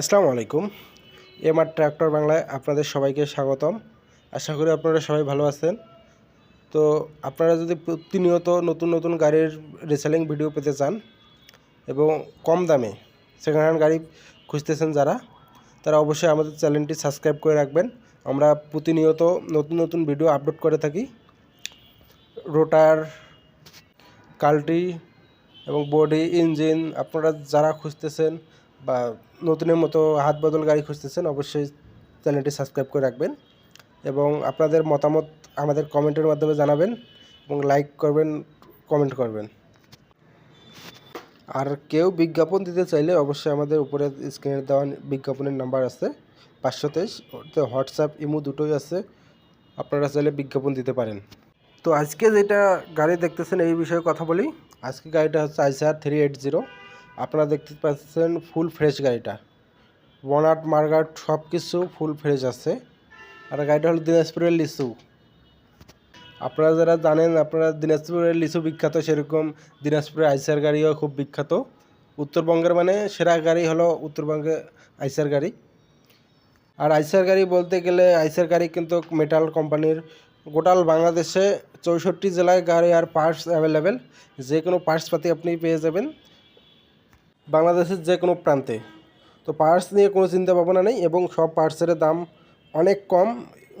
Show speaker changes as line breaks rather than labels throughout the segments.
আসসালামু আলাইকুম। MR tractor বাংলায় আপনাদের সবাইকে স্বাগতম। আশা করি আপনারা সবাই ভালো আছেন। তো আপনারা যদি প্রতিনিয়ত নতুন নতুন গাড়ির রিসেলিং ভিডিও পেতে চান এবং কম দামে সেকেন্ড হ্যান্ড গাড়ি খুঁজতেছেন যারা, তারা অবশ্যই আমাদের চ্যানেলটি সাবস্ক্রাইব করে রাখবেন। আমরা প্রতিনিয়ত নতুন নতুন ভিডিও আপলোড করে থাকি। রোটার, কাল্টি এবং বডি ইঞ্জিন আপনারা যারা খুঁজতেছেন বা নতুনের মতো হাত বদল গাড়ি খুঁজতেছেন, অবশ্যই চ্যানেলটি সাবস্ক্রাইব করে রাখবেন এবং আপনাদের মতামত আমাদের কমেন্টের মাধ্যমে জানাবেন এবং লাইক করবেন, কমেন্ট করবেন। আর কেউ বিজ্ঞাপন দিতে চাইলে অবশ্যই আমাদের উপরে স্ক্রিনে দেওয়া বিজ্ঞাপনের নাম্বার আছে, পাঁচশো তেইশ, ওতে হোয়াটসঅ্যাপ, ইমো দুটোই আছে, আপনারা চাইলে বিজ্ঞাপন দিতে পারেন। তো আজকে যেটা গাড়ি দেখতেছেন এই বিষয়ে কথা বলি। আজকে গাড়িটা হচ্ছে আইসার থ্রি এইট জিরো। আপনারা দেখতে পাচ্ছেন ফুল ফ্রেশ গাড়িটা। বনাট মার্গাট সব কিছু ফুল ফ্রেশ আছে। আর গাড়িটা হলো দিনাজপুরের লিচু। আপনারা যারা জানেন, আপনারা দিনাজপুরের লিচু বিখ্যাত সেরকম। দিনাজপুরের আইসার গাড়িও খুব বিখ্যাত। উত্তরবঙ্গের মানে সেরা গাড়ি হলো উত্তরবঙ্গে আইসার গাড়ি। আর আইসার গাড়ি বলতে গেলে আইসার গাড়ি কিন্তু মেটাল কোম্পানির গোটাল বাংলাদেশে চৌষট্টি জেলায় গাড়ি আর পার্টস অ্যাভেলেবেল যে কোনো পার্টস পাতি আপনি পেয়ে যাবেন। বাংলাদেশের যে কোনো প্রান্তে। তো পার্টস নিয়ে কোনো চিন্তা ভাবনা নেই এবং সব পার্টসের দাম অনেক কম,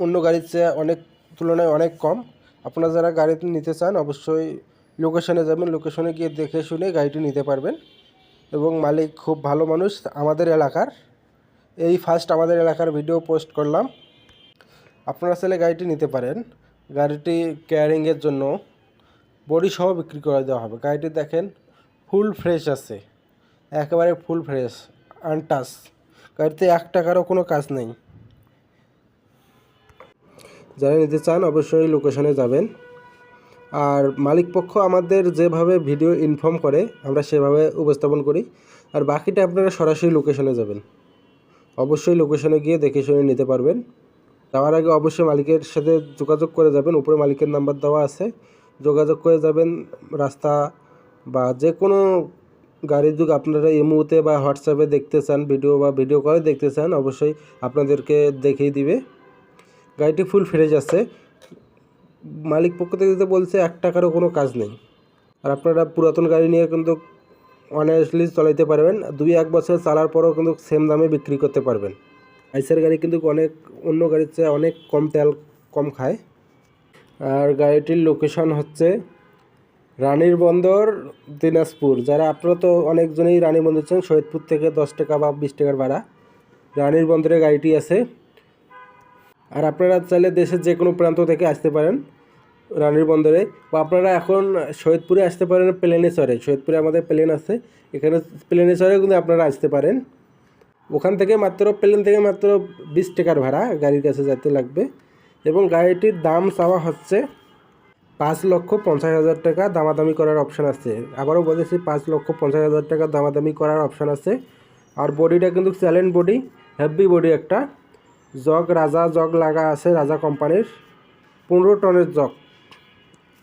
অন্য গাড়ির চেয়ে অনেক, তুলনায় অনেক কম। আপনারা যারা গাড়িটি নিতে চান, অবশ্যই লোকেশনে যাবেন লোকেশনে গিয়ে দেখে শুনে গাড়িটি নিতে পারবেন। এবং মালিক খুব ভালো মানুষ, আমাদের এলাকার। এই ফার্স্ট আমাদের এলাকার ভিডিও পোস্ট করলাম। আপনারা চাইলে গাড়িটি নিতে পারেন। গাড়িটি কেয়ারিংয়ের জন্য বডি সহ বিক্রি করে দেওয়া হবে। গাড়িটি দেখেন ফুল ফ্রেশ আছে। একেবারে ফুল ফ্রেশ আনটাস গাড়িতে এক টাকারও কোনো কাজ নেই। যারা নিতে চান অবশ্যই লোকেশনে যাবেন। আর মালিক পক্ষ আমাদের যেভাবে ভিডিও ইনফর্ম করে, আমরা সেভাবে উপস্থাপন করি। আর বাকিটা আপনারা সরাসরি লোকেশনে যাবেন। অবশ্যই লোকেশনে গিয়ে দেখে শুনে নিতে পারবেন। যাওয়ার আগে অবশ্যই মালিকের সাথে যোগাযোগ করে যাবেন। উপরে মালিকের নাম্বার দেওয়া আছে। যোগাযোগ করে যাবেন রাস্তা বা যে কোনো গাড়ির যুগ আপনারা এই মুহূর্তে বা হোয়াটসঅ্যাপে দেখতে চান ভিডিও বা ভিডিও করে দেখতে চান, অবশ্যই আপনাদেরকে দেখিয়ে দিবে। গাড়িটি ফুল ফ্রেশ আছে। মালিক পক্ষ থেকে যেতে বলছে, এক টাকারও কোনো কাজ নেই। আর আপনারা পুরাতন গাড়ি নিয়ে কিন্তু অনেস্টলি চালাইতে পারবেন। দুই এক বছর চালার পরেও কিন্তু সেম দামে বিক্রি করতে পারবেন। আইসার গাড়ি কিন্তু অনেক, অন্য গাড়ির চেয়ে অনেক কম তেল, কম খায়। আর গাড়িটির লোকেশন হচ্ছে রানীর বন্দর, দিনাজপুর। যারা আপনারা তো অনেকজনেই রানী বন্দর চান সৈয়দপুর থেকে দশ টাকা বা বিশ টাকার ভাড়া। রানীর বন্দরে গাড়িটি আছে। আর আপনারা চাইলে দেশের যে কোনো প্রান্ত থেকে আসতে পারেন রানীর বন্দরে। বা আপনারা এখন সৈয়দপুরে আসতে পারেন প্লেনে চড়ে সৈয়দপুরে আমাদের প্লেন আছে। এখানে প্লেনে চড়ে কিন্তু আপনারা আসতে পারেন। ওখান থেকে মাত্র, প্লেন থেকে মাত্র বিশ টাকার ভাড়া গাড়ির কাছে যেতে লাগবে। এবং গাড়িটির দাম চাওয়া হচ্ছে পাঁচ লক্ষ পঞ্চাশ হাজার টাকা দামাদামি করার অপশান আছে। আবারও বলেছি, পাঁচ লক্ষ পঞ্চাশ হাজার টাকা দামাদামি করার অপশান আছে। আর বডিটা কিন্তু চ্যালেঞ্জ বডি হেভি বডি একটা। জগ, রাজা জগ লাগা আছে রাজা কোম্পানির পনেরো টনের জগ।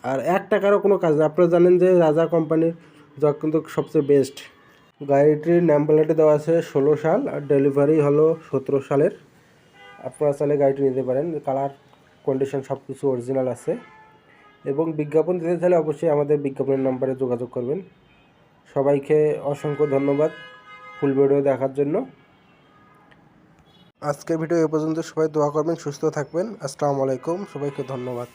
আর এক টাকারও কোনো কাজ নেই। আপনারা জানেন যে রাজা কোম্পানির জগ কিন্তু সবচেয়ে বেস্ট গাড়িটির নাম প্লেটে দেওয়া আছে ষোলো সাল, আর ডেলিভারি হলো সতেরো সালের। আপনারা চাইলে গাড়িটি নিতে পারেন। কালার কন্ডিশন সব কিছু অরিজিনাল আছে। এবং বিজ্ঞাপন দিতে চাইলে অবশ্যই আমাদের বিজ্ঞাপনের নাম্বারে যোগাযোগ করবেন। সবাইকে অসংখ্য ধন্যবাদ ফুল ভিডিও দেখার জন্য। আজকের ভিডিও এ পর্যন্ত সবাই দোয়া করবেন, সুস্থ থাকবেন। আসসালামু আলাইকুম, সবাইকে ধন্যবাদ।